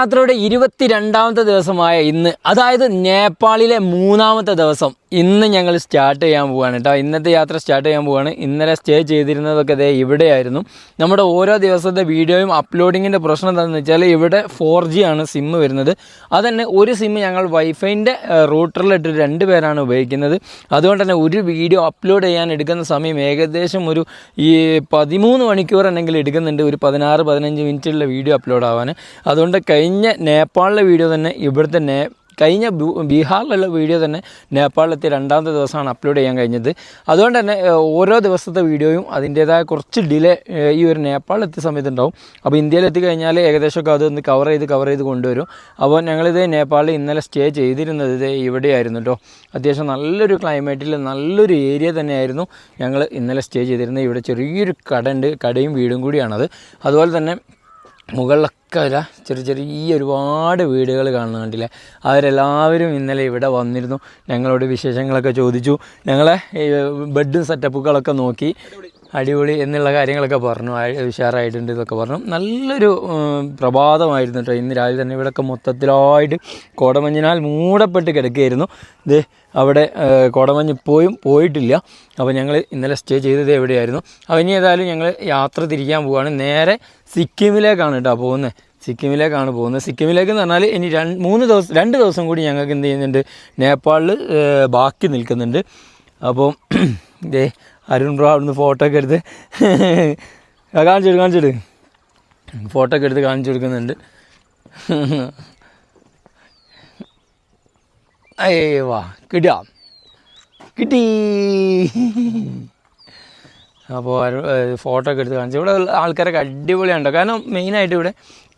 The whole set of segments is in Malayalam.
യാത്രയുടെ ഇരുപത്തിരണ്ടാമത്തെ ദിവസമായ ഇന്ന് അതായത് നേപ്പാളിലെ മൂന്നാമത്തെ ദിവസം. ഇന്ന് ഞങ്ങൾ സ്റ്റാർട്ട് ചെയ്യാൻ പോവുകയാണ് കേട്ടോ. ഇന്നത്തെ യാത്ര സ്റ്റാർട്ട് ചെയ്യാൻ പോവുകയാണ് ഇന്നലെ സ്റ്റേ ചെയ്തിരുന്നതൊക്കെ ദേ ഇവിടെയായിരുന്നു. നമ്മുടെ ഓരോ ദിവസത്തെ വീഡിയോയും അപ്ലോഡിങ്ങിന്റെ പ്രശ്നം എന്താണെന്ന് വെച്ചാൽ ഇവിടെ ഫോർ ജി ആണ് സിമ്മ് വരുന്നത്. അതന്നെ ഒരു സിമ്മ് ഞങ്ങൾ വൈഫൈന്റെ റൂട്ടറിലിട്ട് രണ്ട് പേരാണ് ഉപയോഗിക്കുന്നത്. അതുകൊണ്ട് തന്നെ ഒരു വീഡിയോ അപ്ലോഡ് ചെയ്യാൻ എടുക്കുന്ന സമയം ഏകദേശം ഒരു ഈ പതിമൂന്ന് മണിക്കൂർ എന്നെങ്കിൽ എടുക്കുന്നുണ്ട്. ഒരു പതിനാറ് പതിനഞ്ച് മിനിറ്റുള്ള വീഡിയോ അപ്ലോഡ് ആവാൻ അതുകൊണ്ട് കഴിഞ്ഞ നേപ്പാളിലെ വീഡിയോ തന്നെ ഇവിടുത്തെ നേ കഴിഞ്ഞ ബീഹാറിലുള്ള വീഡിയോ തന്നെ നേപ്പാളിലെത്തിയ രണ്ടാമത്തെ ദിവസമാണ് അപ്ലോഡ് ചെയ്യാൻ കഴിഞ്ഞത്. അതുകൊണ്ട് തന്നെ ഓരോ ദിവസത്തെ വീഡിയോയും അതിന്റേതായ കുറച്ച് ഡിലേ ഈ ഒരു നേപ്പാളിലെത്തിയ സമയത്ത് ഉണ്ടാവും അപ്പോൾ ഇന്ത്യയിലെത്തി കഴിഞ്ഞാൽ ഏകദേശമൊക്കെ അതൊന്ന് കവർ ചെയ്ത് കവർ ചെയ്ത് കൊണ്ടുവരും. അപ്പോൾ ഞങ്ങളിത് നേപ്പാളിൽ ഇന്നലെ സ്റ്റേ ചെയ്തിരുന്നത് ഇത് ഇവിടെയായിരുന്നു കേട്ടോ അത്യാവശ്യം നല്ലൊരു ക്ലൈമറ്റിൽ നല്ലൊരു ഏരിയ തന്നെയായിരുന്നു ഞങ്ങൾ ഇന്നലെ സ്റ്റേ ചെയ്തിരുന്നത്. ഇവിടെ ചെറിയൊരു കട ഉണ്ട് കടയും വീടും കൂടിയാണത്. അതുപോലെ തന്നെ മുകളിലൊക്കെ ഇല്ല ചെറിയ ചെറിയ ഒരുപാട് വീടുകൾ കാണുന്ന കണ്ടില്ലേ? അവരെല്ലാവരും ഇന്നലെ ഇവിടെ വന്നിരുന്നു. ഞങ്ങളോട് വിശേഷങ്ങളൊക്കെ ചോദിച്ചു. ഞങ്ങളെ ബെഡും സെറ്റപ്പുകളൊക്കെ നോക്കി. അടിപൊളി എന്നുള്ള കാര്യങ്ങളൊക്കെ പറഞ്ഞു. ഉഷാറായിട്ടുണ്ട് ഇതൊക്കെ പറഞ്ഞു. നല്ലൊരു പ്രഭാതമായിരുന്നു കേട്ടോ ഇന്ന് രാവിലെ തന്നെ ഇവിടെയൊക്കെ മൊത്തത്തിലായിട്ട് കോടമഞ്ഞിനാൽ മൂടപ്പെട്ട് കിടക്കുകയായിരുന്നു. ഇത് അവിടെ കോടമഞ്ഞ് പോയും പോയിട്ടില്ല. അപ്പോൾ ഞങ്ങൾ ഇന്നലെ സ്റ്റേ ചെയ്തത് എവിടെയായിരുന്നു? അപ്പോൾ ഇനി ഏതായാലും ഞങ്ങൾ യാത്ര തിരിക്കാൻ പോവുകയാണ് നേരെ സിക്കിമിലേക്കാണ് കേട്ടോ പോകുന്നത്. സിക്കിമിലേക്കാണ് പോകുന്നത്. സിക്കിമിലേക്ക് എന്ന് പറഞ്ഞാൽ ഇനി രണ്ട് മൂന്ന് ദിവസം രണ്ട് ദിവസം കൂടി ഞങ്ങൾക്ക് എന്ത് ചെയ്യുന്നുണ്ട്? നേപ്പാളിൽ ബാക്കി നിൽക്കുന്നുണ്ട്. അപ്പോൾ ദേ അരുൺ ബ്രോ അവിടുന്ന് ഫോട്ടോ ഒക്കെ എടുത്ത് കാണിച്ചു കാണിച്ചിട് ഫോട്ടോ ഒക്കെ എടുത്ത് കാണിച്ചു കൊടുക്കുന്നുണ്ട്. അയ്യേ വാ കിട്ടിയാ? കിട്ടി. അപ്പോൾ ഫോട്ടോ ഒക്കെ എടുത്ത് കാണിച്ചു ഇവിടെ ആൾക്കാരൊക്കെ അടിപൊളിയാണ് കേട്ടോ കാരണം മെയിനായിട്ട് ഇവിടെ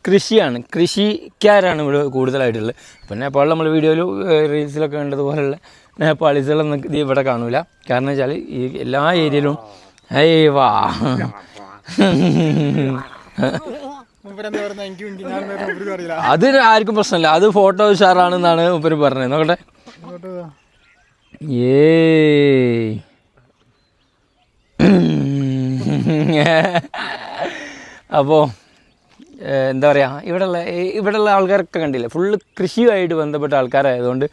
കൃഷിയാണ്. കൃഷിക്കാരാണ് ഇവിടെ കൂടുതലായിട്ടുള്ളത്. പിന്നെ എപ്പോഴും നമ്മൾ വീഡിയോയിൽ റീൽസിലൊക്കെ കണ്ടതുപോലെയുള്ള നേപ്പാളീസുകളൊന്നും ഇത് ഇവിടെ കാണൂല. കാരണം വെച്ചാൽ ഈ എല്ലാ ഏരിയയിലും ഏയ് വാ. അത് ആർക്കും പ്രശ്നമില്ല. അത് ഫോട്ടോ ഉഷാറാണെന്നാണ് ഉപ്പര് പറഞ്ഞത്. നോക്കട്ടെ. ഏയ്. അപ്പോൾ എന്താ പറയുക ഇവിടെയുള്ള ഇവിടെയുള്ള ആൾക്കാരൊക്കെ കണ്ടില്ലേ ഫുള്ള് കൃഷിയുമായിട്ട് ബന്ധപ്പെട്ട ആൾക്കാരായതുകൊണ്ട്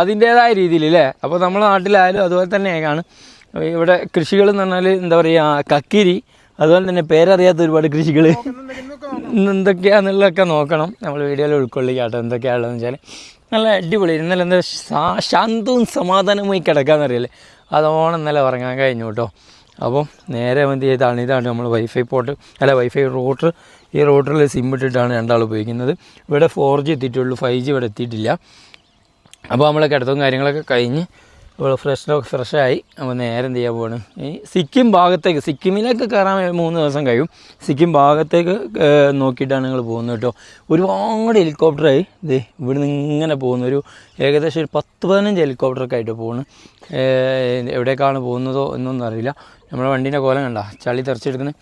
അതിന്റേതായ രീതിയിൽ അല്ലേ അപ്പോൾ നമ്മുടെ നാട്ടിലായാലും അതുപോലെ തന്നെയാണ്. ഇവിടെ കൃഷികൾ എന്ന് പറഞ്ഞാൽ എന്താ പറയുക കക്കിരി അതുപോലെ തന്നെ പേരറിയാത്ത ഒരുപാട് കൃഷികൾ എന്തൊക്കെയാണെന്നുള്ളതൊക്കെ നോക്കണം. നമ്മൾ വീഡിയോയിൽ ഉൾക്കൊള്ളിക്കാട്ടോ എന്തൊക്കെയാണെന്ന് വെച്ചാൽ നല്ല അടിപൊളി ഇന്നലെ എന്താ ശാന്തവും സമാധാനമായി കിടക്കാന്നറിയില്ലേ അതോണം ഇന്നലെ ഉറങ്ങാൻ കഴിഞ്ഞു കേട്ടോ. അപ്പം നേരെ എന്ത് ചെയ്താണ് ഇതാണ് നമ്മൾ വൈഫൈ പോർട്ട് അല്ല വൈഫൈ റൂട്ടർ ഈ റൂട്ടറിൽ സിം ഇട്ടിട്ടാണ് രണ്ടാൾ ഉപയോഗിക്കുന്നത്. ഇവിടെ ഫോർ ജി എത്തിയിട്ടുള്ളൂ ഫൈവ് ജി ഇവിടെ എത്തിയിട്ടില്ല. അപ്പോൾ നമ്മളെ കിടത്തും കാര്യങ്ങളൊക്കെ കഴിഞ്ഞ് ഇപ്പോൾ ഫ്രഷ് ഫ്രഷായി അപ്പോൾ നേരെ എന്ത് ചെയ്യാൻ പോവാണ്? ഈ സിക്കിം ഭാഗത്തേക്ക് സിക്കിമിലേക്ക് കയറാൻ മൂന്ന് ദിവസം കഴിയും. സിക്കിം ഭാഗത്തേക്ക് നോക്കിയിട്ടാണ് നിങ്ങൾ പോകുന്നത് കേട്ടോ. ഒരുപാട് ഹെലികോപ്റ്ററായി ഇത് ഇവിടുന്ന് ഇങ്ങനെ പോകുന്നു. ഒരു ഏകദേശം ഒരു പത്ത് പതിനഞ്ച് ഹെലികോപ്റ്ററൊക്കെ ആയിട്ട് പോകുന്നു എവിടേക്കാണ് പോകുന്നതോ എന്നൊന്നും അറിയില്ല. നമ്മുടെ വണ്ടീന്റെ കോലം കണ്ട ചളി തെറിച്ചെടുക്കുന്നത്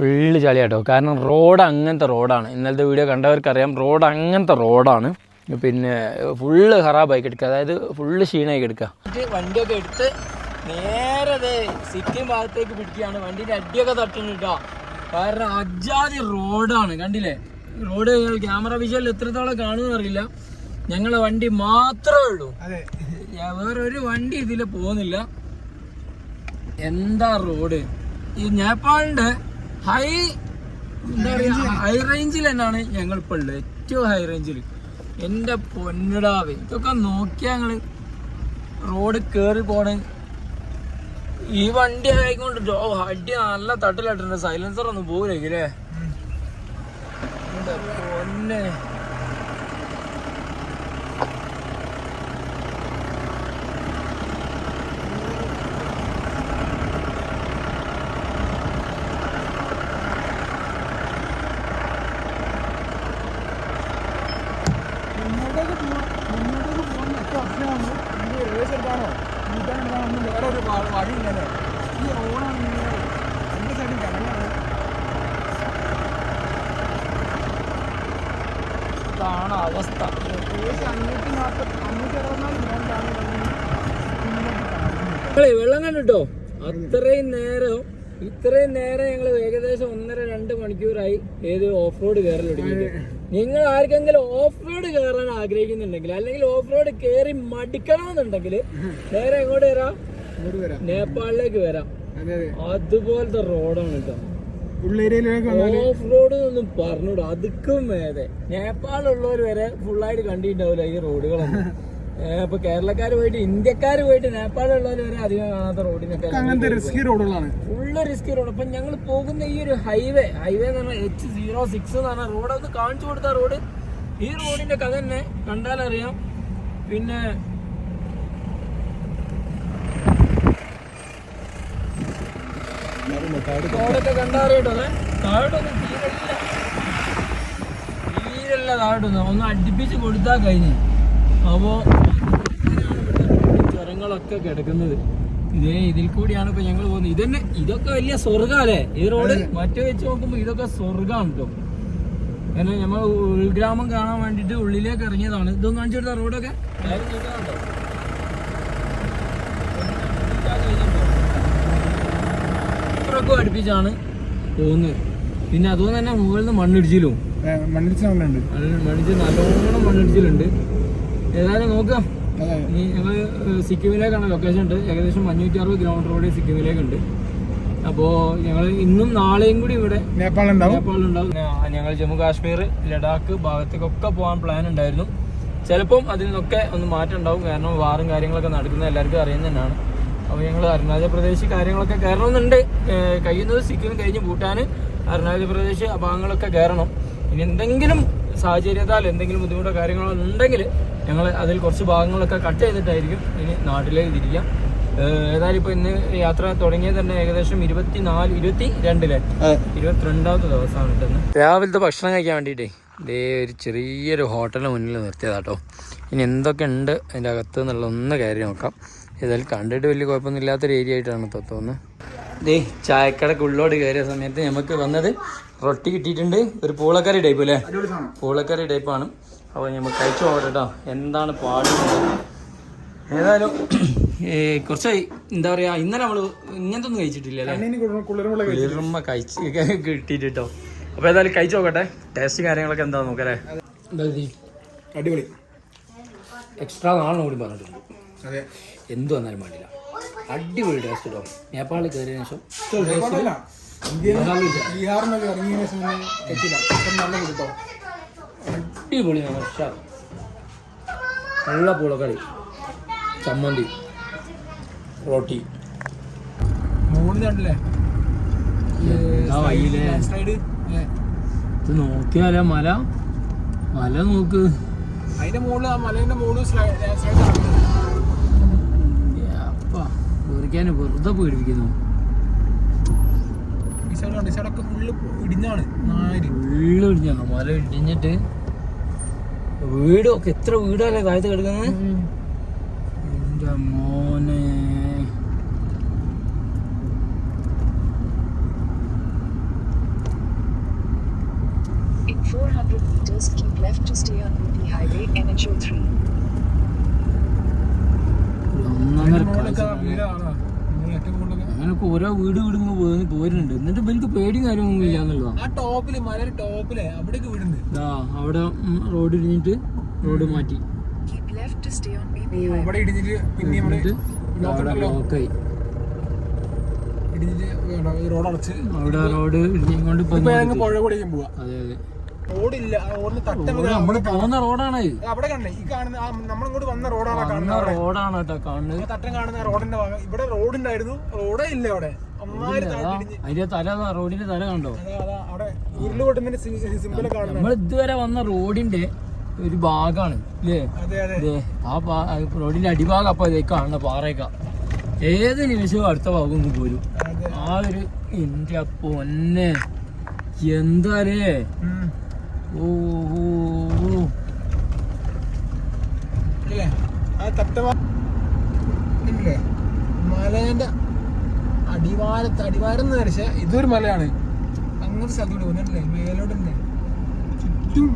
ഫുള്ള് ചളിയാട്ടോ. കാരണം റോഡ് അങ്ങനത്തെ റോഡാണ്. ഇന്നലത്തെ വീഡിയോ കണ്ടവർക്കറിയാം റോഡ് അങ്ങനത്തെ റോഡാണ്. പിന്നെ ഫുള്ള് ഖറാബായി കിടക്കുക. അതായത് ഫുള്ള് ക്ഷീണമായി കിടക്കുക. വണ്ടിയൊക്കെ എടുത്ത് നേരെ ദേ സിക്കിം ഭാഗത്തേക്ക് പിടിക്കുകയാണ്. വണ്ടിന്റെ അടിയൊക്കെ തട്ടുന്നു കേട്ടോ കാരണം അജാതി റോഡാണ്. കണ്ടില്ലേ? റോഡ് ക്യാമറ വിഷയം എത്രത്തോളം കാണുമെന്ന് അറിയില്ല. ഞങ്ങളെ വണ്ടി മാത്രമേ ഉള്ളൂ. അതെ. ഒരു വേറൊരു വണ്ടി ഇതിൽ പോകുന്നില്ല. എന്താ റോഡ്? ഈ നേപ്പാളിന്റെ ഹൈ എന്താ പറയാ ഹൈ റേഞ്ചിൽ തന്നെയാണ് ഞങ്ങൾ ഇപ്പോൾ ഉള്ളത്. ഏറ്റവും ഹൈ റേഞ്ചിൽ എന്റെ പൊന്നിടാവേ ഇതൊക്കെ നോക്കിയാ ഞങ്ങൾ റോഡ് കേറി പോണേ. ഈ വണ്ടി ആയിക്കൊണ്ട് അടി നല്ല തട്ടിലിട്ടുണ്ട് സൈലൻസർ ഒന്നും പോകില്ലേ പൊന്നെ മുന്നോട്ടേക്ക് പോവാം. മുന്നോട്ടേക്ക് പോകുന്ന എട്ട് വർഷമാണ് ഇത് ഏകദേശം എടുത്താണോ നൂറ്റാണ്ടെടുത്താണോ വേറെ ഒരു വ- വഴിയില്ലല്ലേ ഈ റോഡാണ് ഇങ്ങനെ രണ്ട് സൈഡും കിടങ്ങാണ് ഇതാണ് അവസ്ഥ ഏകദേശം അഞ്ഞൂറ്റി നാൽപ്പത്തി അഞ്ഞൂറ്റി അറുപത്തിനാല് നിങ്ങളെ അത്രയും നേരം ഇത്രയും നേരം ഞങ്ങൾ ഏകദേശം ഒന്നര രണ്ട് മണിക്കൂറായി ഏത് ഓഫ് റോഡ് കയറൽ തുടങ്ങിയിട്ട്. നിങ്ങൾ ആർക്കെങ്കിലും ഓഫ് റോഡ് കയറാൻ ആഗ്രഹിക്കുന്നുണ്ടെങ്കിൽ അല്ലെങ്കിൽ ഓഫ് റോഡ് കയറി മടിക്കണമെന്നുണ്ടെങ്കിൽ നേരെ എങ്ങോട്ട് വരാം? നേപ്പാളിലേക്ക് വരാം. അതെ അതെ. അതുപോലത്തെ റോഡാണ് കേട്ടോ. ഓഫ് റോഡ് ഒന്നും പറഞ്ഞൂടാ. അതുക്കും മേതെ നേപ്പാളിലുള്ളവർ വരെ ഫുള്ളായിട്ട് കണ്ടിട്ടുണ്ടാവില്ല ഈ റോഡുകളൊന്നും. ഇപ്പൊ കേരളക്കാർ പോയിട്ട് ഇന്ത്യക്കാർ പോയിട്ട് നേപ്പാളിലുള്ളവർ വരെ അധികം കാണാത്ത റോഡിനൊക്കെ അങ്ങനത്തെ റിസ്കി റോഡുകളാണ് ഫുള്ള് റിസ്കി റോഡ് അപ്പൊ ഞങ്ങൾ പോകുന്ന ഈ ഒരു ഹൈവേ ഹൈവേ എന്ന് പറഞ്ഞാൽ എച്ച് സീറോ സിക്സ് എന്ന് പറഞ്ഞ റോഡ് ഒന്ന് കാണിച്ചു കൊടുത്ത റോഡ് ഈ റോഡിന്റെ കഥ തന്നെ കണ്ടാലറിയാം. പിന്നെ റോഡൊക്കെ കണ്ടാറിയിട്ടോ താഴോട്ടൊന്നും തീരല്ല. തീരല്ല താഴോട്ടൊന്നും. ഒന്ന് അടുപ്പിച്ച് കൊടുത്താൽ കഴിഞ്ഞ്. അപ്പോ ചുരങ്ങളൊക്കെ കിടക്കുന്നത്. ഇതേ ഇതിൽ കൂടിയാണ് ഇപ്പൊ ഞങ്ങൾ പോകുന്നത്. ഇതന്നെ ഇതൊക്കെ വലിയ സ്വർഗാലേ ഈ റോഡ് മറ്റു വെച്ച് നോക്കുമ്പോ ഇതൊക്കെ സ്വർഗാണ് കേട്ടോ എന്നാ നമ്മൾ ഉൾഗ്രാമം കാണാൻ വേണ്ടിട്ട് ഉള്ളിലേക്ക് ഇറങ്ങിയതാണ്. ഇതൊന്നും കാണിച്ചു കൊടുത്ത റോഡൊക്കെ? ഇത്രയൊക്കെ അടുപ്പിച്ചാണ് പോകുന്നത്. പിന്നെ അതുപോലെ തന്നെ മുകളിൽ നിന്ന് മണ്ണിടിച്ചിലും. മണ്ണിടിച്ചിലുണ്ട് മണ്ണിടിച്ചിൽ നല്ലോണം മണ്ണിടിച്ചിലുണ്ട്. ഏതായാലും നോക്കാം. ഇനി ഞങ്ങൾ സിക്കിമിലേക്കാണ് ലൊക്കേഷൻ ഉണ്ട്. ഏകദേശം അഞ്ഞൂറ്റി അറുപത് കിലോമീറ്റർ കൂടി സിക്കിമിലേക്കുണ്ട്. അപ്പോൾ ഞങ്ങൾ ഇന്നും നാളെയും കൂടി ഇവിടെ നേപ്പാൾ ഉണ്ടാവും നേപ്പാളിലുണ്ടാവും ഞങ്ങൾ ജമ്മു കാശ്മീർ ലഡാക്ക് ഭാഗത്തേക്കൊക്കെ പോകാൻ പ്ലാൻ ഉണ്ടായിരുന്നു. ചിലപ്പം അതിൽ നിന്നൊക്കെ ഒന്ന് മാറ്റം ഉണ്ടാവും. കാരണം വാറും കാര്യങ്ങളൊക്കെ നടക്കുന്നത് എല്ലാവർക്കും അറിയുന്ന തന്നെയാണ്. അപ്പോൾ ഞങ്ങൾ അരുണാചൽ പ്രദേശ് കാര്യങ്ങളൊക്കെ കയറണമെന്നുണ്ട്. കഴിയുന്നത് സിക്കിം കഴിഞ്ഞ് ഭൂട്ടാൻ അരുണാചൽ പ്രദേശ് ആ ഭാഗങ്ങളൊക്കെ കയറണം. ഇനി എന്തെങ്കിലും സാഹചര്യത്താൽ എന്തെങ്കിലും ബുദ്ധിമുട്ടോ കാര്യങ്ങളോ ഉണ്ടെങ്കിൽ ഞങ്ങൾ അതിൽ കുറച്ച് ഭാഗങ്ങളൊക്കെ കട്ട് ചെയ്തിട്ടായിരിക്കും ഇനി നാട്ടിലേക്ക് തിരിക്കാം. ഏതായാലും ഇപ്പൊ ഇന്ന് യാത്ര തുടങ്ങിയത് തന്നെ ഏകദേശം ഇരുപത്തിനാല് ഇരുപത്തി രണ്ടിലെ ഇരുപത്തിരണ്ടാമത്തെ ദിവസമാണ് ഇട്ടെന്ന് രാവിലത്തെ ഭക്ഷണം കഴിക്കാൻ വേണ്ടിയിട്ടേ ഇതേ ഒരു ചെറിയൊരു ഹോട്ടലിന് മുന്നിൽ നിർത്തിയതാട്ടോ. ഇനി എന്തൊക്കെ ഉണ്ട് അതിന്റെ അകത്ത് എന്നുള്ള ഒന്ന് കയറി നോക്കാം. ഏതായാലും കണ്ടിട്ട് വലിയ കുഴപ്പമൊന്നും ഇല്ലാത്തൊരു ഏരിയ ആയിട്ടാണ് ഇപ്പോൾ തോന്നുന്നത്. ദേ ചായക്കടക്ക് ഉള്ളോട് കയറിയ സമയത്ത് നമുക്ക് വന്നത് റൊട്ടി കിട്ടിയിട്ടുണ്ട്. ഒരു പൂളക്കറി ടൈപ്പ് അല്ലേ? പൂളക്കറി ടൈപ്പാണ് അപ്പോൾ നമുക്ക് കഴിച്ചു പോകട്ടെ കേട്ടോ. എന്താണ് പാടുന്നത് ഏതായാലും കുറച്ചായി എന്താ പറയാ ഇന്നലെ നമ്മൾ ഇങ്ങനത്തെ ഒന്നും കഴിച്ചിട്ടില്ല അല്ലേ? കണ്ണിന് കുളിരുമുള്ള കുളിർമ കഴിച്ച് കിട്ടിയിട്ട് കേട്ടോ. അപ്പോൾ ഏതായാലും കഴിച്ചു നോക്കട്ടെ. ടേസ്റ്റ് കാര്യങ്ങളൊക്കെ എന്താ നോക്കല്ലേ അടിപൊളി. എക്സ്ട്രാ നാളെ കൂടി പറഞ്ഞിട്ടുണ്ട്. അതെ. എന്ത് വന്നാലും വേണ്ടില്ല. അടിപൊളി ടേസ്റ്റ് കേട്ടോ. നേപ്പാളിൽ കയറിയതിനു ശേഷം ബീഹാറിനൊക്കെ ഇറങ്ങിയതിനു നല്ല കിട്ടോ അടിപൊളി നല്ല പൂളക്കറി ചമ്മന്തി. റോട്ടി. കണ്ടില്ലേ? ഇത് നോക്കിയാലേ മല. മല നോക്ക്. അതിന്റെ മുകളിൽ ആ മലേന്റെ മുകളിൽ വെറുതെ പേടിപ്പിക്കുന്നു. സൈഡ് കണ്ട് ഈ സൈഡൊക്കെ ഫുള്ള് ഇടിഞ്ഞാണ് ഫുള്ള് ഇടിഞ്ഞാണ് മല ഇടിഞ്ഞിട്ട് വീടൊക്കെ എത്ര വീടല്ലേ താഴത്ത് കിടക്കുന്നത്? എന്റെ മോനെ. In 400 meters, keep left to stay on UP Highway NH03. ഒന്നൊന്നര മുകളിലൊക്കെ കാഴ്ച. അങ്ങനൊക്കെ ഓരോ വീട് വീട് പോയി പോരുന്നുണ്ട്. എന്നിട്ട് ഇവർക്ക് പേടിയും കാര്യമൊന്നും ഇല്ല ആ ടോപ്പിൽ മലയുടെ ടോപ്പിൽ അവിടേക്ക് വീടുണ്ട്. അവിടെ റോഡ് ഇടിഞ്ഞിട്ട് റോഡ് മാറ്റി. ഇവിടെ ഇടിഞ്ഞിട്ട് പിന്നെ അവിടെ നോക്കണ്ടല്ലോ ലോക്കായി ഇടിഞ്ഞിട്ട് ഈ റോഡ് അടച്ച് അവിടെ റോഡ് ഇടിഞ്ഞുകൊണ്ട് പുഴ കൂടെയും പോവാ. അതെ അതെ. റോഡില്ല ആ റോഡിന് നമ്മൾ പോകുന്ന റോഡാണ്. അവിടെ കണ്ടേ ഈ കാണുന്ന നമ്മളിങ്ങോട്ട് വന്ന റോഡാണ് കാണുന്നത് റോഡാണ് കേട്ടോ കാണുന്നത് തട്ടം കാണുന്ന റോഡിന്റെ ഭാഗം. ഇവിടെ റോഡുണ്ടായിരുന്നു റോഡേ ഇല്ല അവിടെ. അതിന്റെ തല റോഡിന്റെ തല കണ്ടോ? അവിടെ ഉരുൾ പൊട്ടുന്നതിന്റെ സിമ്പിൾ കാണുന്നത് നമ്മൾ ഇതുവരെ വന്ന റോഡിന്റെ ഒരു ഭാഗമാണ് ഇല്ലേ? ആ റോഡിന്റെ അടിഭാഗം അപ്പൊ ഇതേ കാണുന്ന പാറയൊക്കെ. ഏത് നിമിഷവും അടുത്ത ഭാഗം ഒന്ന് പോരും. ആ ഒരു എന്റെ പൊന്നെ. എന്താലേ ഉം. മലേന്റെ അടിവാരത്ത് അടിവാരം എന്ന് ധരിച്ച ഇതൊരു മലയാണ്. അങ്ങനത്തെ സ്ഥലത്തോട്ട് പോകുന്നില്ലേ മേലോട്ടല്ലേ? ചുറ്റും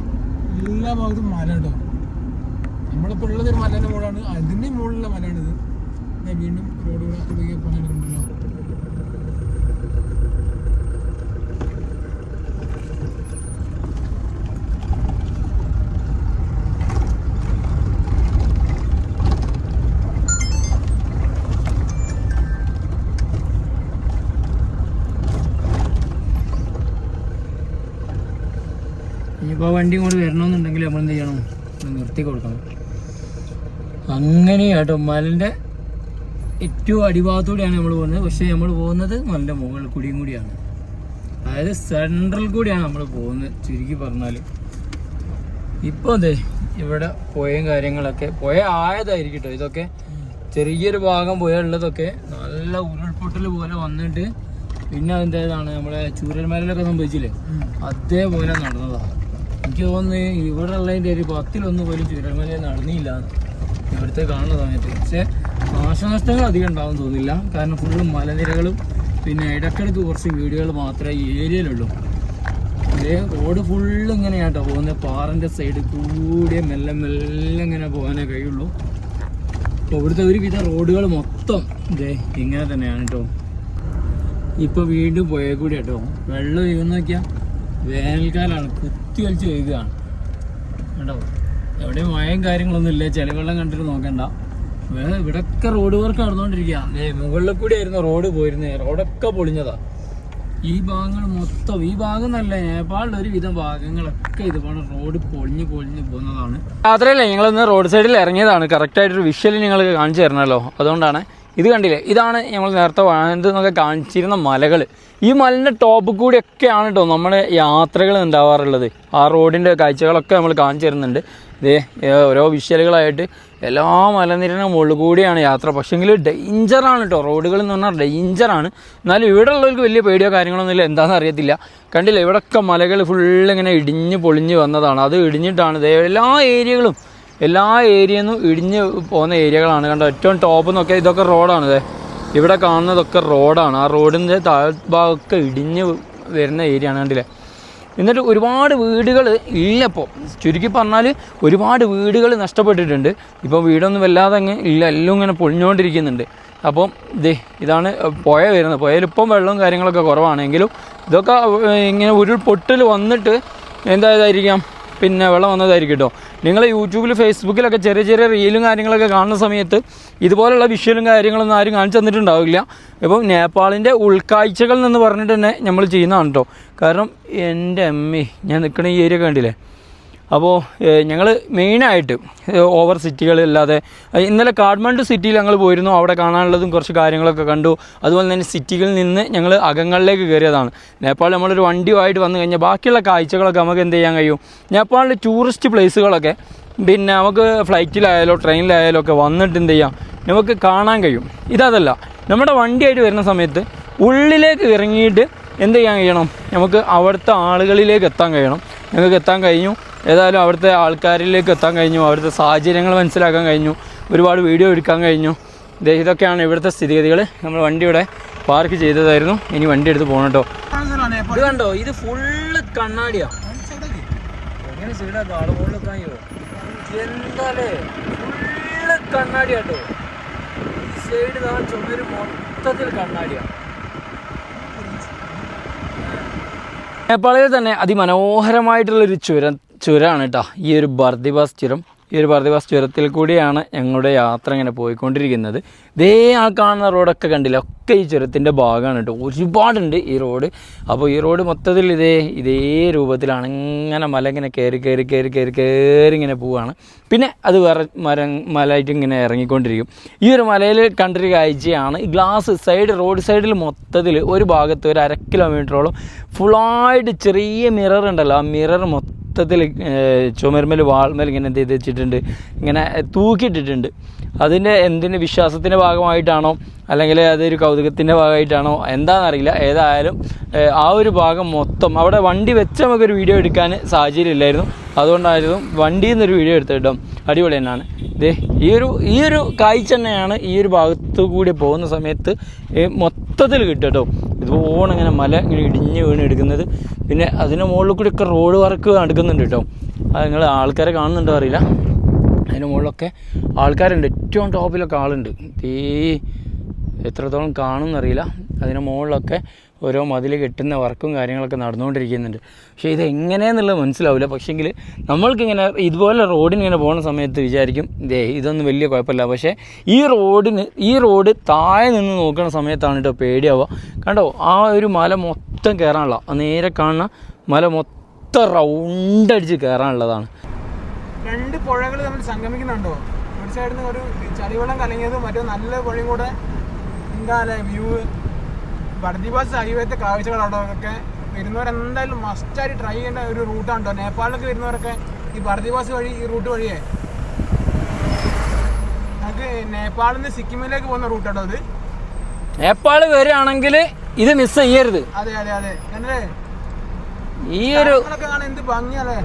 എല്ലാ ഭാഗത്തും മല ഉണ്ടോ നമ്മളിപ്പോൾ ഉള്ളത് ഒരു മലേന്റെ മുകളാണ് അതിന്റെ മുകളിലുള്ള മലയാണിത്. ഞാൻ വീണ്ടും റോഡുകൾ ഇതൊക്കെ പണിയെടുക്കുന്നുണ്ടല്ലോ ഇനിയിപ്പോൾ വണ്ടി ഇങ്ങോട്ട് വരണമെന്നുണ്ടെങ്കിൽ നമ്മൾ എന്ത് ചെയ്യണം ഇത് നിർത്തി കൊടുക്കണം അങ്ങനെ കേട്ടോ മലന്റെ ഏറ്റവും അടിഭാഗത്തൂടെയാണ് നമ്മൾ പോകുന്നത്. പക്ഷേ നമ്മൾ പോകുന്നത് മലന്റെ മുകളിൽ കൂടിയും കൂടിയാണ്. അതായത് സെൻട്രൽ കൂടിയാണ് നമ്മൾ പോകുന്നത് ചുരുക്കി പറഞ്ഞാൽ ഇപ്പോൾ അതെ ഇവിടെ പുഴയും കാര്യങ്ങളൊക്കെ പുഴ ആയതായിരിക്കും കേട്ടോ. ഇതൊക്കെ ചെറിയൊരു ഭാഗം പുഴ ഉള്ളതൊക്കെ നല്ല ഉരുൾപൊട്ടൽ പോലെ വന്നിട്ട് പിന്നെ അതിന്റെ ഏതാണ് നമ്മളെ ചൂരൽമലയിലൊക്കെ സംഭവിച്ചില്ലേ? അതേപോലെ നടന്നതാണ് എനിക്ക് തോന്നുന്നു ഇവിടെ ഉള്ളതിന്റെ ഒരു പത്തിലൊന്നും പോലും ചൂരൽമല നടന്നില്ല ഇവിടുത്തെ കാണുന്ന സമയത്ത്. പക്ഷേ നാശനഷ്ടങ്ങൾ അധികം ഉണ്ടാവും തോന്നില്ല. കാരണം ഫുള്ളും മലനിരകളും പിന്നെ ഇടയ്ക്കിടയ്ക്ക് കുറച്ച് വീടുകൾ മാത്രമേ ഈ ഏരിയയിലുള്ളൂ. ഇതേ റോഡ് ഫുള്ള് ഇങ്ങനെയാട്ടോ പോകുന്നത് പാറന്റെ സൈഡിൽ കൂടിയ മെല്ലെ മെല്ലെ ഇങ്ങനെ പോകാനേ കഴിയുള്ളൂ. അപ്പോൾ ഇവിടുത്തെ ഒരുവിധ റോഡുകൾ മൊത്തം ഇതേ ഇങ്ങനെ തന്നെയാണ് കേട്ടോ ഇപ്പൊ വീണ്ടും പോയ കൂടി കേട്ടോ വെള്ളം വീഴുന്ന നോക്കിയാ വേനൽക്കാലാണ് കുത്തി വലിച്ച് വീഴുകയാണ് കേട്ടോ എവിടെ മഴയും കാര്യങ്ങളൊന്നും ഇല്ല. ചെളിവെള്ളം കണ്ടിട്ട് നോക്കണ്ട. വേറെ ഇവിടൊക്കെ റോഡ് വർക്ക് നടന്നുകൊണ്ടിരിക്കുക മുകളിൽ കൂടി ആയിരുന്നു റോഡ് പോയിരുന്നത് റോഡൊക്കെ പൊളിഞ്ഞതാ. ഈ ഭാഗങ്ങൾ മൊത്തം ഈ ഭാഗം നല്ല നേപ്പാളിലെ ഒരുവിധം ഭാഗങ്ങളൊക്കെ ഇതുപോലെ റോഡ് പൊളിഞ്ഞ് പൊളിഞ്ഞ് പോകുന്നതാണ്. യാത്രയല്ലേ ഞങ്ങളിന്ന് റോഡ് സൈഡിൽ ഇറങ്ങിയതാണ്. കറക്റ്റായിട്ടൊരു വിഷ്വൽ നിങ്ങൾക്ക് കാണിച്ചു തരണല്ലോ. അതുകൊണ്ടാണ് ഇത് കണ്ടില്ലേ? ഇതാണ് ഞങ്ങൾ നേരത്തെ വാങ്ങുന്നതൊക്കെ കാണിച്ചിരുന്ന മലകൾ. ഈ മലിന്റെ ടോപ്പ് കൂടിയൊക്കെയാണ് കേട്ടോ നമ്മുടെ യാത്രകൾ ഉണ്ടാവാറുള്ളത്. ആ റോഡിന്റെ കാഴ്ചകളൊക്കെ നമ്മൾ കാണിച്ചു തരുന്നുണ്ട്. ഇതേ ഓരോ വിഷ്വലുകളായിട്ട് എല്ലാ മലനിരയുടെ മുകളിൽ കൂടിയാണ് യാത്ര. പക്ഷേങ്കിൽ ഡേഞ്ചറാണ് കേട്ടോ റോഡുകൾ എന്ന് പറഞ്ഞാൽ ഡേഞ്ചറാണ് എന്നാലും ഇവിടെ ഉള്ളവർക്ക് വലിയ പേടിയോ കാര്യങ്ങളൊന്നും ഇല്ല എന്താണെന്ന് അറിയത്തില്ല. കണ്ടില്ല ഇവിടെയൊക്കെ മലകൾ ഫുള്ള് ഇങ്ങനെ ഇടിഞ്ഞ് പൊളിഞ്ഞ് വന്നതാണ്. അത് ഇടിഞ്ഞിട്ടാണ്. എല്ലാ ഏരിയകളും എല്ലാ ഏരിയയിൽ നിന്നും ഇടിഞ്ഞ് പോകുന്ന ഏരിയകളാണ്. കണ്ടോ ഏറ്റവും ടോപ്പ് നിന്നൊക്കെ ഇതൊക്കെ റോഡാണ് ദേ. ഇവിടെ കാണുന്നതൊക്കെ റോഡാണ് ആ റോഡിന്റെ താഴ്ഭാഗമൊക്കെ ഇടിഞ്ഞ് വരുന്ന ഏരിയയാണ് കണ്ടില്ലേ. എന്നിട്ട് ഒരുപാട് വീടുകൾ ഇല്ല ഇപ്പോൾ ചുരുക്കി പറഞ്ഞാൽ ഒരുപാട് വീടുകൾ നഷ്ടപ്പെട്ടിട്ടുണ്ട്. ഇപ്പോൾ വീടൊന്നും വല്ലാതെ അങ്ങ് ഇല്ല എല്ലാം ഇങ്ങനെ പൊളിഞ്ഞുകൊണ്ടിരിക്കുന്നുണ്ട് അപ്പം ദേ ഇതാണ് പുഴ വരുന്നത്. പുഴയിൽ ഇപ്പം വെള്ളവും കാര്യങ്ങളൊക്കെ കുറവാണെങ്കിലും ഇതൊക്കെ ഇങ്ങനെ ഉരുൾപൊട്ടൽ വന്നിട്ട് എന്തായതായിരിക്കാം? പിന്നെ വെള്ളം വന്നതായിരിക്കും കേട്ടോ നിങ്ങൾ യൂട്യൂബിൽ ഫേസ്ബുക്കിലൊക്കെ ചെറിയ ചെറിയ റീലും കാര്യങ്ങളൊക്കെ കാണുന്ന സമയത്ത് ഇതുപോലുള്ള വിഷ്വലും കാര്യങ്ങളൊന്നും ആരും കാണിച്ചു തന്നിട്ടുണ്ടാവില്ല. ഇപ്പം നേപ്പാളിന്റെ ഉൾക്കാഴ്ചകൾ എന്ന് പറഞ്ഞിട്ട് തന്നെ നമ്മൾ ചെയ്യുന്നതാണ് കേട്ടോ കാരണം എന്റെ അമ്മേ ഞാൻ നിൽക്കുന്ന ഈ ഏരിയ കണ്ടില്ലേ? അപ്പോൾ ഞങ്ങൾ മെയിനായിട്ട് ഓവർ സിറ്റികളില്ലാതെ ഇന്നലെ കാഠ്മണ്ഡു സിറ്റിയിൽ ഞങ്ങൾ പോയിരുന്നു. അവിടെ കാണാനുള്ളതും കുറച്ച് കാര്യങ്ങളൊക്കെ കണ്ടു. അതുപോലെ തന്നെ സിറ്റികളിൽ നിന്ന് ഞങ്ങൾ അകങ്ങളിലേക്ക് കയറിയതാണ്. നേപ്പാൾ നമ്മളൊരു വണ്ടിയുമായിട്ട് വന്നു കഴിഞ്ഞാൽ ബാക്കിയുള്ള കാഴ്ചകളൊക്കെ നമുക്ക് എന്ത് ചെയ്യാൻ കഴിയും? നേപ്പാളിലെ ടൂറിസ്റ്റ് പ്ലേസുകളൊക്കെ പിന്നെ നമുക്ക് ഫ്ലൈറ്റിലായാലോ ട്രെയിനിലായാലോ ഒക്കെ വന്നിട്ട് എന്ത് ചെയ്യാം? നമുക്ക് കാണാൻ കഴിയും. ഇതല്ല നമ്മുടെ വണ്ടിയായിട്ട് വരുന്ന സമയത്ത് ഉള്ളിലേക്ക് ഇറങ്ങിയിട്ട് എന്ത് ചെയ്യാൻ കഴിയണം? നമുക്ക് അവിടുത്തെ ആളുകളിലേക്ക് എത്താൻ കഴിയണം. ഞങ്ങൾക്ക് എത്താൻ കഴിഞ്ഞു. ഏതായാലും അവിടുത്തെ ആൾക്കാരിലേക്ക് എത്താൻ കഴിഞ്ഞു അവിടുത്തെ സാഹചര്യങ്ങൾ മനസ്സിലാക്കാൻ കഴിഞ്ഞു ഒരുപാട് വീഡിയോ എടുക്കാൻ കഴിഞ്ഞു. ഇതൊക്കെയാണ് ഇവിടുത്തെ സ്ഥിതിഗതികൾ നമ്മൾ വണ്ടി ഇവിടെ പാർക്ക് ചെയ്തതായിരുന്നു. ഇനി വണ്ടി എടുത്ത് പോകണം കേട്ടോ ഇത് കണ്ടോ? ഇത് ഫുള്ള് കണ്ണാടിയാ. എങ്ങനെ സൈഡാ മൊത്തത്തിൽ കണ്ണാടിയാണ് നേപ്പാളിൽ തന്നെ അതിമനോഹരമായിട്ടുള്ളൊരു ചുരം ചുരമാണ് കേട്ടോ ഈ ഒരു ബർദിവാസ് ചുരം ഈ ഒരു ബർദിബാസ് ചുരത്തിൽ കൂടിയാണ് ഞങ്ങളുടെ യാത്ര ഇങ്ങനെ പോയിക്കൊണ്ടിരിക്കുന്നത്. ഇതേ ആ കാണുന്ന റോഡൊക്കെ കണ്ടില്ല? ഒക്കെ ഈ ചുരത്തിന്റെ ഭാഗമാണ് കേട്ടോ. ഒരുപാടുണ്ട് ഈ റോഡ്. അപ്പോൾ ഈ റോഡ് മൊത്തത്തിൽ ഇതേ ഇതേ രൂപത്തിലാണ്. ഇങ്ങനെ മല ഇങ്ങനെ കയറി കയറി കയറി കയറി കയറി ഇങ്ങനെ പോവുകയാണ് പിന്നെ അത് വേറെ മരം മലയായിട്ട് ഇങ്ങനെ ഇറങ്ങിക്കൊണ്ടിരിക്കും. ഈ ഒരു മലയിൽ കണ്ടൊരു കാഴ്ചയാണ്. ഈ ഗ്ലാസ് സൈഡ് റോഡ് സൈഡിൽ മൊത്തത്തിൽ ഒരു ഭാഗത്ത് ഒരു അര കിലോമീറ്ററോളം ഫുള്ളായിട്ട് ചെറിയ മിറർ ഉണ്ടല്ലോ. ആ മിറർ മൊത്തത്തിൽ ചുമരുമേൽ വാൾമേൽ ഇങ്ങനെ എന്ത് ചെയ്ത് വെച്ചിട്ടുണ്ട് ഇങ്ങനെ തൂക്കിയിട്ടിട്ടുണ്ട്. അതിന്റെ എന്തിന്റെ വിശ്വാസത്തിന്റെ ഭാഗമായിട്ടാണോ അല്ലെങ്കിൽ അതൊരു കൗതുകത്തിന്റെ ഭാഗമായിട്ടാണോ? എന്താണെന്നറിയില്ല. ഏതായാലും ആ ഒരു ഭാഗം മൊത്തം അവിടെ വണ്ടി വെച്ച് നമുക്കൊരു വീഡിയോ എടുക്കാൻ സാഹചര്യമില്ലായിരുന്നു. അതുകൊണ്ടായിരുന്നു വണ്ടിയിൽ നിന്നൊരു വീഡിയോ എടുത്തിട്ടോ അടിപൊളി തന്നെയാണ്. ഇതേ ഈ ഒരു ഈ ഒരു കാഴ്ച തന്നെയാണ് ഈ ഒരു ഭാഗത്തു കൂടി പോകുന്ന സമയത്ത് മൊത്തത്തിൽ കിട്ടും കേട്ടോ ഇതുപോലെ ഇങ്ങനെ മല ഇങ്ങനെ ഇടിഞ്ഞ് വീണ് എടുക്കുന്നത്. പിന്നെ അതിന് മുകളിൽ കൂടി ഒക്കെ റോഡ് വർക്ക് നടക്കുന്നുണ്ട് കേട്ടോ. അത് നിങ്ങൾ ആൾക്കാരെ കാണുന്നുണ്ടോ അറിയില്ല. അതിന് മുകളിലൊക്കെ ആൾക്കാരുണ്ട്. ഏറ്റവും ടോപ്പിലൊക്കെ ആളുണ്ട്. ഈ എത്രത്തോളം കാണുമെന്നറിയില്ല. അതിന് മുകളിലൊക്കെ ഓരോ മതിൽ കെട്ടുന്ന വർക്കും കാര്യങ്ങളൊക്കെ നടന്നുകൊണ്ടിരിക്കുന്നുണ്ട്. പക്ഷേ ഇത് എങ്ങനെയെന്നുള്ളത് മനസ്സിലാവില്ല. പക്ഷേങ്കിൽ നമ്മൾക്കിങ്ങനെ ഇതുപോലെ റോഡിന് ഇങ്ങനെ പോകുന്ന സമയത്ത് വിചാരിക്കും ദേ ഇതൊന്നും വലിയ കുഴപ്പമില്ല. പക്ഷേ ഈ റോഡിന് ഈ റോഡ് താഴെ നിന്ന് നോക്കുന്ന സമയത്താണ് കേട്ടോ പേടിയാവുക. കണ്ടോ ആ ഒരു മല മൊത്തം കയറാനുള്ള നേരെ കാണുന്ന മല മൊത്തം റൗണ്ട് അടിച്ച് കയറാനുള്ളതാണ് രണ്ട് പുഴകൾ തമ്മിൽ സംഗമിക്കുന്നുണ്ടോ? ഒരു സൈഡിൽ ഒരു ചളിവെള്ളം കലങ്ങിയതും മറ്റേ നല്ല പുഴയും കൂടെ അല്ലേ വ്യൂ ബർദിവാസ് ഹൈവേത്തെ കാഴ്ചകൾ അവിടെ വരുന്നവരെന്തായാലും മസ്റ്റായിട്ട് ട്രൈ ചെയ്യേണ്ട ഒരു റൂട്ടാണ് കേട്ടോ നേപ്പാളിലൊക്കെ വരുന്നവരൊക്കെ ഈ ബർദിവാസ് വഴി ഈ റൂട്ട് വഴിയേ? നമുക്ക് നേപ്പാളിൽ നിന്ന് സിക്കിമിലേക്ക് പോകുന്ന റൂട്ടാട്ടോ അത്. നേപ്പാൾ വരികയാണെങ്കിൽ ഇത് മിസ് ചെയ്യരുത്. അതെ അതെ അതെ. എന്നല്ലേ ഈ ഒരു എന്ത് ഭംഗിയല്ലേ?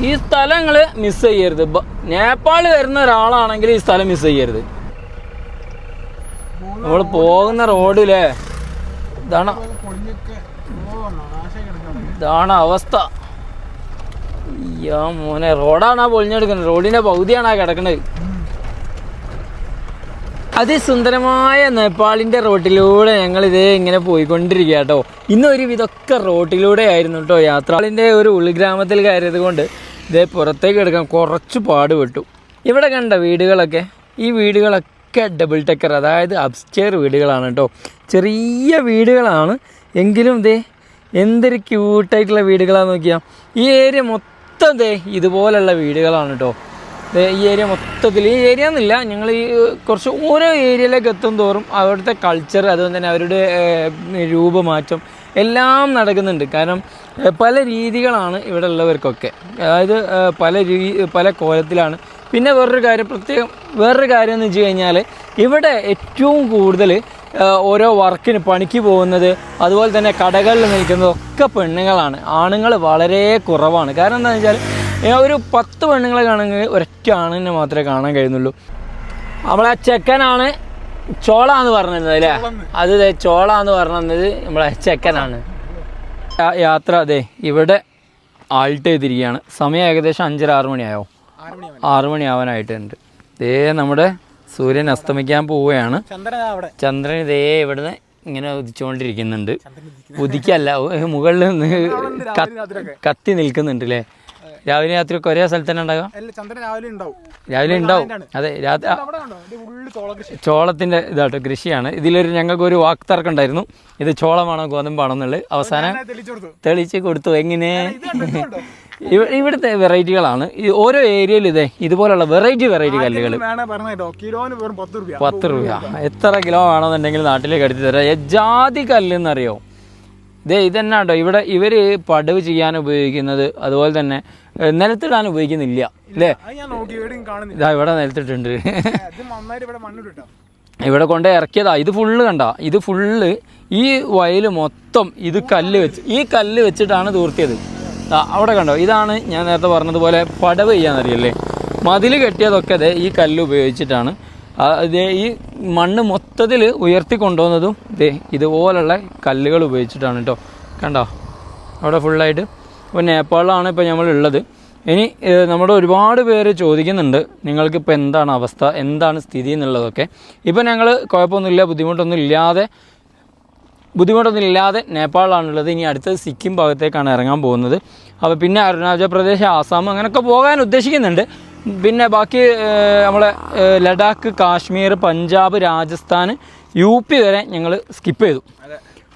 ഈ സ്ഥലങ്ങൾ മിസ് ചെയ്യരുത്. നേപ്പാൾ വരുന്ന ഒരാളാണെങ്കിൽ ഈ സ്ഥലം മിസ് ചെയ്യരുത്. നമ്മൾ പോകുന്ന റോഡിലെ ഇതാണ് ഇതാണ് അവസ്ഥ. അയ്യോ മോനെ റോഡാണ് പൊളിഞ്ഞെടുക്കുന്നത്. റോഡിന്റെ പകുതിയാണ് ആ കിടക്കുന്നത് അതിസുന്ദരമായ നേപ്പാളിന്റെ റോട്ടിലൂടെ ഞങ്ങൾ ഇതേ ഇങ്ങനെ പോയിക്കൊണ്ടിരിക്കുക കേട്ടോ. ഇന്ന് ഒരു വിധമൊക്കെ റോട്ടിലൂടെ ആയിരുന്നു കേട്ടോ യാത്രാളിന്റെ ഒരു ഉൾഗ്രാമത്തിൽ കയറിയത് കൊണ്ട് ഇതേ പുറത്തേക്ക് എടുക്കാൻ കുറച്ച് പാടുപെട്ടു. ഇവിടെ കണ്ട വീടുകളൊക്കെ ഈ വീടുകളൊക്കെ ഡബിൾ ടെക്കർ അതായത് അപ്സ്റ്റെയർ വീടുകളാണ് കേട്ടോ. ചെറിയ വീടുകളാണ്. എങ്കിലും ഇതേ എന്തൊരു ക്യൂട്ടായിട്ടുള്ള വീടുകളാണെന്ന് നോക്കിയാൽ ഈ ഏരിയ മൊത്തം ദേ ഇതുപോലുള്ള വീടുകളാണ് കേട്ടോ. ഈ ഏരിയ മൊത്തത്തിൽ ഈ ഏരിയ എന്നില്ല ഞങ്ങൾ ഈ കുറച്ച് ഓരോ ഏരിയയിലേക്ക് എത്തും തോറും അവിടുത്തെ കൾച്ചർ അതുപോലെ തന്നെ അവരുടെ രൂപമാറ്റം എല്ലാം നടക്കുന്നുണ്ട്. കാരണം പല രീതികളാണ് ഇവിടെ ഉള്ളവർക്കൊക്കെ. അതായത് പല രീ പല കോലത്തിലാണ് പിന്നെ വേറൊരു കാര്യം പ്രത്യേകം വേറൊരു കാര്യം എന്ന് വെച്ച് കഴിഞ്ഞാൽ ഇവിടെ ഏറ്റവും കൂടുതൽ ഓരോ വർക്കിന് പണിക്ക് പോകുന്നത് അതുപോലെ തന്നെ കടകളിൽ നിൽക്കുന്നത് ഒക്കെ പെണ്ണുങ്ങളാണ്. ആണുങ്ങൾ വളരെ കുറവാണ്. കാരണം എന്താണെന്ന് വെച്ചാൽ ഒരു പത്ത് പെണ്ണുങ്ങളെ കാണുമെങ്കിൽ ഒരൊറ്റ ആണിനെ മാത്രമേ കാണാൻ കഴിയുന്നുള്ളൂ. നമ്മളെ ചെക്കനാണ് ചോള എന്ന് പറഞ്ഞിരുന്നത് അല്ലേ? അത് ചോള എന്ന് പറഞ്ഞത് നമ്മളെ ചെക്കനാണ്. യാത്ര അതെ ഇവിടെ ആൾട്ട് ചെയ്തിരിക്കുകയാണ്. സമയം ഏകദേശം അഞ്ചര ആറ് മണിയായോ? ആറ് മണിയാവും ആറ് മണിയാവാനായിട്ടുണ്ട് ദേ നമ്മുടെ സൂര്യൻ അസ്തമിക്കാൻ പോവുകയാണ്. ചന്ദ്രൻ ഇതേ ഇവിടുന്ന് ഇങ്ങനെ ഉദിച്ചുകൊണ്ടിരിക്കുന്നുണ്ട്. ഉദിക്കല്ല മുകളിൽ നിന്ന് കത്ത്- നിൽക്കുന്നുണ്ട് അല്ലേ രാവിലെ രാത്രി ഒക്കെ ഒരേ സ്ഥലത്ത് തന്നെ ഉണ്ടാകും രാവിലെ ഉണ്ടാവും. അതെ രാത്രി അവിടെ കണ്ടോ? ഇത് ഉള്ളു ചോള കൃഷി. ചോളത്തിന്റെ ഇതാട്ടോ കൃഷിയാണ്. ഇതിലൊരു ഞങ്ങൾക്ക് ഒരു വാക്ക് തർക്കം ഉണ്ടായിരുന്നു ഇത് ചോളമാണോ ഗോതമ്പാണോ എന്നുള്ളത്. അവസാനം തെളിച്ച് കൊടുത്തു. എങ്ങനെ? ഇത് ഇത് ഇവിടുത്തെ വെറൈറ്റികളാണ്. ഈ ഓരോ ഏരിയയിൽ ഇതേ ഇതുപോലുള്ള വെറൈറ്റി വെറൈറ്റി കല്ലുകൾ പത്ത് രൂപ. എത്ര കിലോ വേണമെന്നുണ്ടെങ്കിൽ നാട്ടിലേക്ക് എടുത്തു തരാം. എജാതി കല്ലെന്നറിയോ? ദേ ഇതന്നെ കേട്ടോ. ഇവിടെ ഇവർ പടവ് ചെയ്യാൻ ഉപയോഗിക്കുന്നത് അതുപോലെ തന്നെ നിലത്തിടാൻ ഉപയോഗിക്കുന്നില്ല. അല്ലേ ഇതാ ഇവിടെ നിലത്തിട്ടുണ്ട്. ഇത് ഇവിടെ കൊണ്ട് ഇറക്കിയതാ. ഇത് ഫുള്ള് കണ്ട. ഇത് ഫുള്ള് ഈ വയൽ മൊത്തം ഇത് കല്ല് വെച്ച് ഈ കല്ല് വെച്ചിട്ടാണ് തൂർത്തിയത്. അവിടെ കണ്ടോ? ഇതാണ് ഞാൻ നേരത്തെ പറഞ്ഞതുപോലെ പടവ് ചെയ്യാന്നറിയല്ലേ? മതിൽ കെട്ടിയതൊക്കെ അതെ ഈ കല്ല് ഉപയോഗിച്ചിട്ടാണ്. ദേ ഈ മണ്ണ് മൊത്തത്തിൽ ഉയർത്തി കൊണ്ടുപോകുന്നതും ദേ ഇതുപോലുള്ള കല്ലുകൾ ഉപയോഗിച്ചിട്ടാണ് കേട്ടോ. കണ്ടോ? അവിടെ ഫുള്ളായിട്ട് ഇപ്പോൾ നേപ്പാളിലാണ് ഇപ്പോൾ നമ്മൾ ഉള്ളത് ഇനി നമ്മുടെ ഒരുപാട് പേര് ചോദിക്കുന്നുണ്ട് നിങ്ങൾക്കിപ്പോൾ എന്താണ് അവസ്ഥ എന്താണ് സ്ഥിതി എന്നുള്ളതൊക്കെ. ഇപ്പോൾ ഞങ്ങൾ കുഴപ്പമൊന്നുമില്ല ബുദ്ധിമുട്ടൊന്നും ഇല്ലാതെ ബുദ്ധിമുട്ടൊന്നും ഇല്ലാതെ നേപ്പാളിലാണുള്ളത്. ഇനി അടുത്തത് സിക്കിം ഭാഗത്തേക്കാണ് ഇറങ്ങാൻ പോകുന്നത്. അപ്പോൾ പിന്നെ അരുണാചൽ പ്രദേശ് ആസാം അങ്ങനെയൊക്കെ പോകാൻ ഉദ്ദേശിക്കുന്നുണ്ട്. പിന്നെ ബാക്കി നമ്മളെ ലഡാക്ക് കാശ്മീർ പഞ്ചാബ് രാജസ്ഥാൻ യു പി വരെ ഞങ്ങൾ സ്കിപ്പ് ചെയ്തു.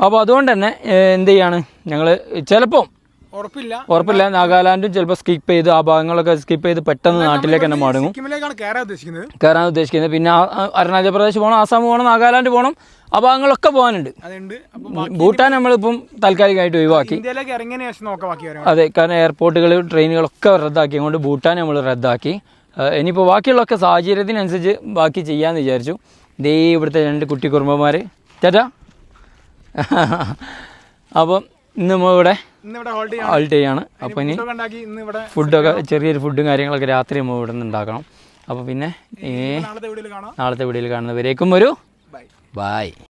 അപ്പോൾ അതുകൊണ്ട് തന്നെ എന്ത് ചെയ്യാണ്? ഞങ്ങൾ ചിലപ്പം ഉറപ്പില്ല. ഉറപ്പില്ല. നാഗാലാൻഡും ചിലപ്പോൾ സ്കിപ്പ് ചെയ്ത് ആ ഭാഗങ്ങളൊക്കെ സ്കിപ്പ് ചെയ്ത് പെട്ടെന്ന് നാട്ടിലേക്ക് തന്നെ മടങ്ങും. കയറാൻ ഉദ്ദേശിക്കുന്നത്. പിന്നെ അരുണാചൽ പ്രദേശ് പോകണം ആസാം പോകണം നാഗാലാൻഡ് പോകണം. ആ അങ്ങനൊക്കെ പോകാനുണ്ട് ഭൂട്ടാൻ നമ്മളിപ്പം താൽക്കാലികമായിട്ട് ഒഴിവാക്കി. അതെ കാരണം എയർപോർട്ടുകൾ ട്രെയിനുകളൊക്കെ റദ്ദാക്കി. അതുകൊണ്ട് ഭൂട്ടാൻ നമ്മൾ റദ്ദാക്കി. ഇനിയിപ്പോൾ ബാക്കിയുള്ളൊക്കെ സാഹചര്യത്തിനനുസരിച്ച് ബാക്കി ചെയ്യാന്ന് വിചാരിച്ചു. ദേ ഇവിടുത്തെ രണ്ട് കുട്ടി കുറുമ്പന്മാർ ചേട്ടാ. അപ്പം ഇന്ന് നമ്മൾ ഇവിടെ ഇന്ന് ഇവിടെ ഹോൾഡ് ചെയ്യാണ്. അപ്പോൾ ഇനി ഫുഡൊക്കെ ചെറിയൊരു ഫുഡും കാര്യങ്ങളൊക്കെ രാത്രി നമ്മൾ ഇവിടെ നിന്ന് ഉണ്ടാക്കണം. അപ്പോൾ പിന്നെ നാളത്തെ വീഡിയോയിൽ കാണുന്നവരേക്കും ഒരു ബൈ. ബായ്